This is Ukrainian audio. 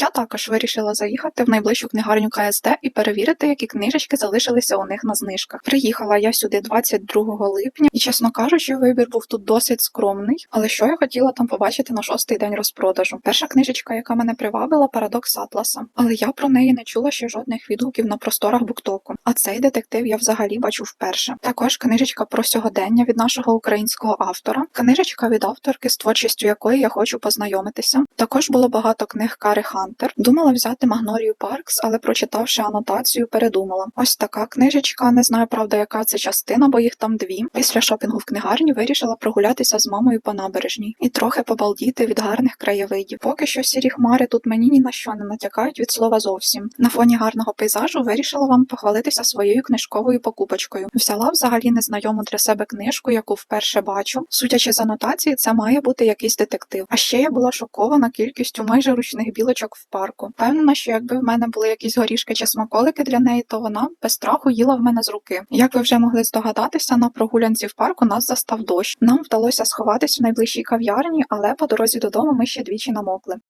Я також вирішила заїхати в найближчу книгарню КСД і перевірити, які книжечки залишилися у них на знижках. Приїхала я сюди 22 липня, і чесно кажучи, вибір був тут досить скромний. Але що я хотіла там побачити на шостий день розпродажу? Перша книжечка, яка мене привабила, парадокс Атласа. Але я про неї не чула ще жодних відгуків на просторах буктоку. А цей детектив я взагалі бачу вперше. Також книжечка про сьогодення від нашого українського автора. Книжечка від авторки, з творчістю якої я хочу познайомитися. Також було багато книг Кари Хантер. Думала взяти Магнолію Паркс, але прочитавши анотацію, передумала. Ось така книжечка. Не знаю, правда, яка це частина, бо їх там дві. Після шопінгу в книгарні вирішила прогулятися з мамою по набережній і трохи побалдіти від гарних краєвидів. Поки що сірі хмари тут мені ні на що не натякають від слова зовсім. На фоні гарного пейзажу вирішила вам похвалитися своєю книжковою покупочкою. Взяла взагалі незнайому для себе книжку, яку вперше бачу. Судячи з анотації, це має бути якийсь детектив. А ще я була шокована кількістю майже ручних білочок в парку. Впевнена, що якби в мене були якісь горішки чи смаколики для неї, то вона без страху їла в мене з руки. Як ви вже могли здогадатися, на прогулянці в парку нас застав дощ. Нам вдалося сховатись в найближчій кав'ярні, але по дорозі додому ми ще двічі намокли.